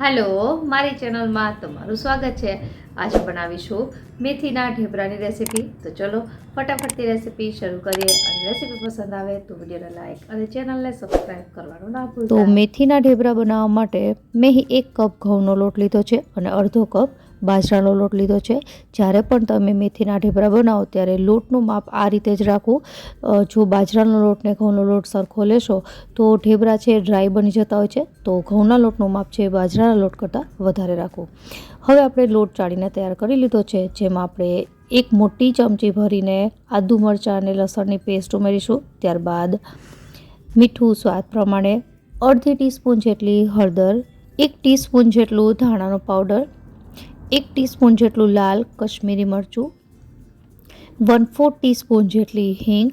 Hello મારી ચેનલમાં તમારું સ્વાગત છે. આજે બનાવીશું મેથીના ઢેબરાની રેસીપી. તો ચલો ફટાફટથી રેસીપી શરૂ કરીએ. અને રેસીપી પસંદ આવે તો વિડીયોને લાઇક અને ચેનલને સબસ્ક્રાઈબ કરવાનું ના તો મેથીના ઢેબરા બનાવવા માટે મેં એક કપ ઘઉંનો લોટ લીધો છે અને અડધો કપ બાજરાનો લોટ લીધો છે. જ્યારે પણ તમે મેથીના ઢેબરા બનાવો ત્યારે લોટનું માપ આ રીતે જ રાખવું. જો બાજરાનો લોટ ને ઘઉંનો લોટ સરખો લેશો તો ઢેબરા છે ડ્રાય બની જતા હોય છે. તો ઘઉંના લોટનું માપ છે બાજરાના લોટ કરતાં વધારે રાખવું. હવે આપણે લોટ ચાળીને તૈયાર કરી લીધો છે, જેમાં આપણે એક મોટી ચમચી ભરીને આદુ મરચાં અને લસણની પેસ્ટ ઉમેરીશું. ત્યારબાદ મીઠું સ્વાદ પ્રમાણે અડધી ટીસ્પૂન જેટલી હળદર, એક ટીસ્પૂન જેટલું ધાણાનો પાવડર, એક ટીસ્પૂન જેટલું લાલ કશ્મીરી મરચું, વન ફોર ટીસ્પૂન જેટલી હિંગ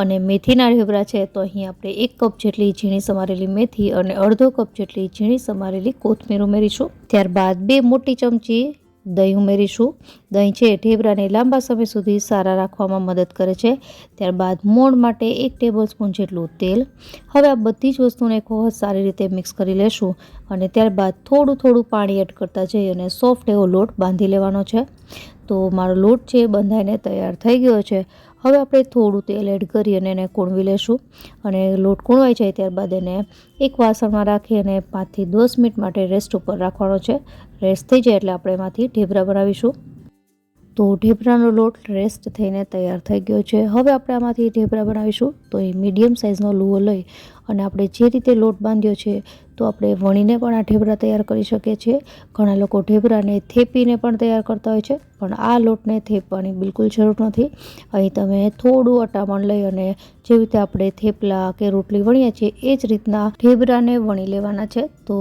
અને મેથીના ઢેબરા છે, તો અહીં આપણે એક કપ જેટલી ઝીણી સમારેલી મેથી અને અડધો કપ જેટલી ઝીણી સમારેલી કોથમીર ઉમેરીશું. ત્યારબાદ બે મોટી ચમચી દહીં ઉમેરીશું. દહીં છે ઢેબરાને લાંબા સમય સુધી સારા રાખવામાં મદદ કરે છે. ત્યારબાદ મોણ માટે એક ટેબલ સ્પૂન જેટલું તેલ. હવે આ બધી જ વસ્તુને એક વખત સારી રીતે મિક્સ કરી લેશું અને ત્યારબાદ થોડું થોડું પાણી એડ કરતા જઈ અને સોફ્ટ એવો લોટ બાંધી લેવાનો છે. તો મારો લોટ છે બંધાઈને તૈયાર થઈ ગયો છે. હવે આપણે થોડું તેલ એડ કરી અને એને કૂણવી લેશું. અને લોટ કૂણવાઈ જાય ત્યારબાદ એને એક વાસણમાં રાખી અને પાંચથી દસ મિનિટ માટે રેસ્ટ ઉપર રાખવાનો છે. રેસ્ટ થઈ જાય એટલે આપણે એમાંથી ઢેબરા બનાવીશું. તો ઢેબરાનો લોટ રેસ્ટ થઈને તૈયાર થઈ ગયો છે. હવે આપણે આમાંથી ઢેબરા બનાવીશું. તો એ મીડિયમ સાઇઝનો લુઓ લઈ અને આપણે જે રીતે લોટ બાંધ્યો છે, તો આપણે વણીને પણ આ ઢેબરા તૈયાર કરી શકીએ છીએ. ઘણા લોકો ઢેબરાને થેપીને પણ તૈયાર કરતા હોય છે. પણ આ લોટને થેપવાની બિલકુલ જરૂર નથી. અહીં તમે થોડું અટામણ લઈ અને જેવી રીતે આપણે થેપલા કે રોટલી વણીએ છીએ, એ જ રીતના ઢેબરાને વણી લેવાના છે. તો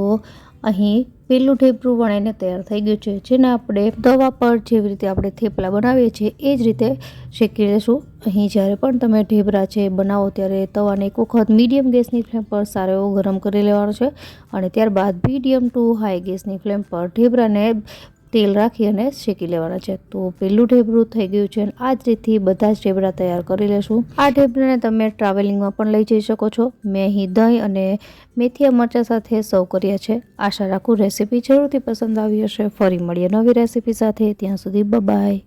અહીં પેલું ઢેબરું વણાઈને તૈયાર થઈ ગયું છે, જેને આપણે તવા પર જેવી રીતે આપણે થેપલા બનાવીએ છીએ, એ જ રીતે શેકી લેશું. અહીં જ્યારે પણ તમે ઢેબરા છે બનાવો, ત્યારે તવાને એક વખત મીડિયમ ગેસની ફ્લેમ પર સારો એવો ગરમ કરી લેવાનો છે અને ત્યારબાદ મીડિયમ ટુ હાઈ ગેસની ફ્લેમ પર ઢેબરાને તેલ રાખી અને શેકી લેવાના છે. તો પેલું ઢેબરું થઈ ગયું છે. આ જ રીતથી બધા જ ઢેબરા તૈયાર કરી લેશું. આ ઢેબરાને તમે ટ્રાવેલિંગમાં પણ લઈ જઈ શકો છો. મેં અહીં દહીં અને મેથીયા મરચાં સાથે સર્વ કર્યા છે. આશા રાખું રેસીપી જરૂરથી પસંદ આવી હશે. ફરી મળીએ નવી રેસીપી સાથે. ત્યાં સુધી બાય